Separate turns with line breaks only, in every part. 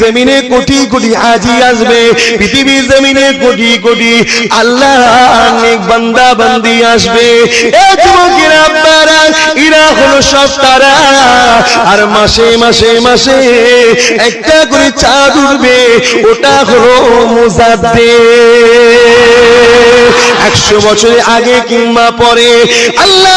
জমিনে কোটি কোটি হাজি আসবে, পৃথিবীর জমিনে কোটি কোটি আল্লাহ নেক বান্দা বান্দি আসবে। এরা হলো সব তারা। আর মাসে মাসে মাসে একটা করে চাঁদ উঠবে, ওটা হলো মুজাদ্দে একশো বছর আগে কিংবা পরে আল্লাহ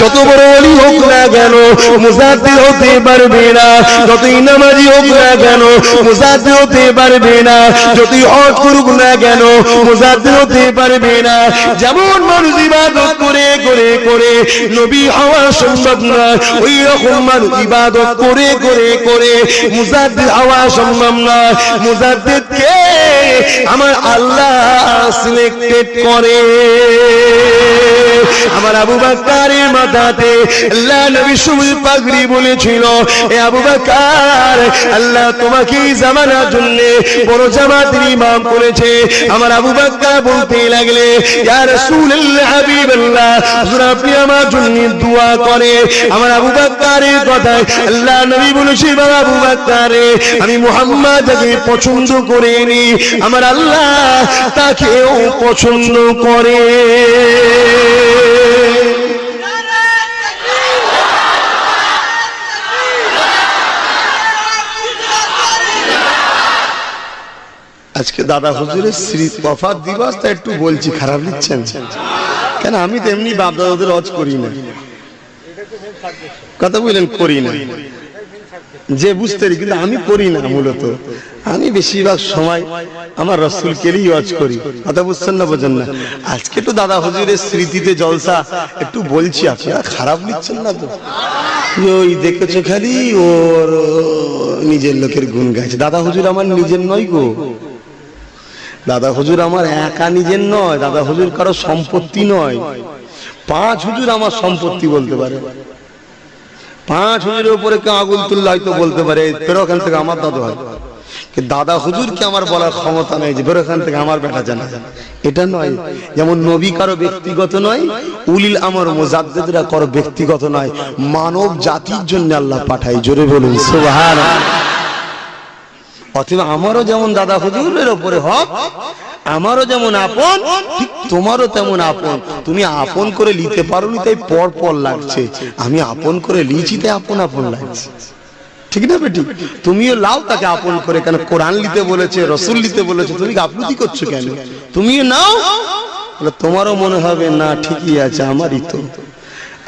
যত বড় অলি হোক না কেন, মুজাদ্দিদ হতে পারবে না। যতই নামাজি হোক না কেন, মুজাদ্দিদ হতে পারবে না। যতই হজ করুক না কেন, মুজাদ্দিদ হতে পারবে না। যেমন মানুষ ইবাদত করে করে করে, নবী হওয়া সম্ভব না ওই রকম মানুষ ইবাদত করে করে করে, মুজাদ্দিদ হওয়া সম্ভব না। মুজাদ্দিদ আমার আল্লাহ সিলেক্টেড করে। আমার আবু বাক্কারের মাথাতে আল্লাহ নবী সুবুল পাগড়ি বলেছিল, এ আবু বাক্কার, আল্লাহ তোমাকে জামানার জন্য বড় জামাতের ইমাম করেছে। আমার আবু বাক্কার বলতে লাগলে, ইয়া রাসূলুল্লাহ, হাবিবাল্লাহ, হুজুর, আপনি আমার জন্য দোয়া করে আমার আবু বাক্কারের কথায় আল্লাহ নবী বলেছে বাবা আবু বাক্কারে, আমি মুহাম্মাদকে পছন্দ করে নি আমার আল্লাহ তাকেও পছন্দ করে। আজকে দাদা হুজুরের শ্রী ওফাত দিবস তা একটু বলছি, খারাপ নিচ্ছেন কেন আমি তো এমনি বাপ দাদাদের হজ করি না। কথা বললেন, করি না। যে বুঝতে কিন্তু আমি করি না মূলত। আমি বেশিরভাগ সময় আমার রসুল কেলেই ওয়াজ করি। কথা বুঝছেন না, বোঝেন না? আজকে তো দাদা হুজুরের স্মৃতিতে জলসা, একটু বলছি, আপনারা খারাপ নিচ্ছেন না তো? ওই দেখেছ খালি, ওর নিজের লোকের গুণ গাইছে। দাদা হুজুর আমার নিজের নয় গো। দাদা হুজুর আমার একা নিজের নয়, দাদা হুজুর কারও সম্পত্তি নয়। পাঁচ হুজুর আমার সম্পত্তি বলতে পারে। পাঁচ হুজুরের উপরে কেউ আগুন তুললে হয়তো বলতে পারে ফেরো ওখান থেকে আমার দাদু হয়। দাদা হুজুরকে আমার বলার ক্ষমতা নেই যে বেরো এখান থেকে আমার বেটা জানা। এটা নয়, যেমন নবী কারও ব্যক্তিগত নয়, উলিল আমার মোজাদ্দেদরা কারও ব্যক্তিগত নয়। মানব জাতির জন্য আল্লাহ পাঠাই জোরে বলুন সুবহান অথবা আমারও যেমন দাদা হুজুরের উপরে হক, আমারও যেমন আপন তোমারও তেমন আপন। তুমি আপন করে নিতে পারো নি তাই পর পর লাগছে। আমি আপন করে লিছি তাই আপন আপন লাগছে। ঠিক না বেটি? তুমিও লাও তাকে আপন করে, কেন কোরআন লিতে বলেছে, রসুল লিতে বলেছে, তুমি গাফলতি করছ কেন? তুমিও নাও। তোমারও মনে হবে, না, ঠিকই আছে, আমারই তো।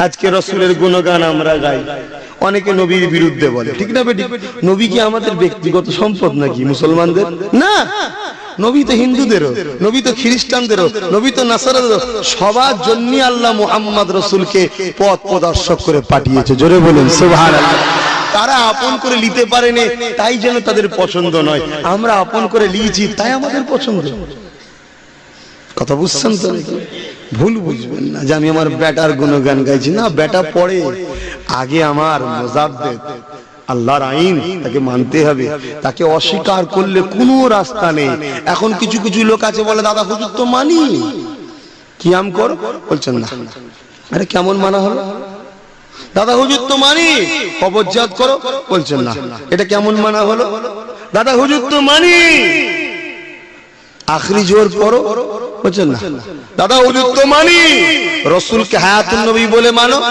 আজকে রসুলের গুণগান আমরা গাই। অনেকে নবীর বিরুদ্ধে বলে। ঠিক না বেটি? নবী কি আমাদের ব্যক্তিগত সম্পদ নাকি মুসলমানদের? না। নবী তো হিন্দুদেরও, নবী তো খ্রিস্টানদেরও, নবী তো নাসারাদেরও। সবার জন্য আল্লাহ মুহাম্মদ রসুলকে পথ প্রদর্শক করে পাঠিয়েছে। জোরে বলুন, সুবহানাল্লাহ। তারা আপন করে নিতে পারেনি তাই যেন তাদের পছন্দ নয়। আমরা আপন করে লিয়েছি তাই আমাদের পছন্দ। কথা বুঝছেন তো? ভুল বুঝবেন না যে আমি আমার বেটার গুণগান গাইছি। না বেটা পড়ে। আগে আমার মোজাদ্দেদ, আল্লাহর আইন তাকে মানতে হবে। তাকে অস্বীকার করলে কোনো রাস্তা নেই। এখন কিছু কিছু লোক আছে বলে, দাদা, হুজুর তো মানি। কিয়াম কর, বলছেন, না। আরে, কেমন মানা হলো? দাদা, হুজুর তো মানি। কবরজাত করো, বলছেন, না। এটা কেমন মানা হলো? দাদা, হুজুর তো মানি। আখরি জোর পড়ো বলছেন, না। দাদা, হুজুর তো মানি। রসুলকে হায়াতুন নবী বলে মানো।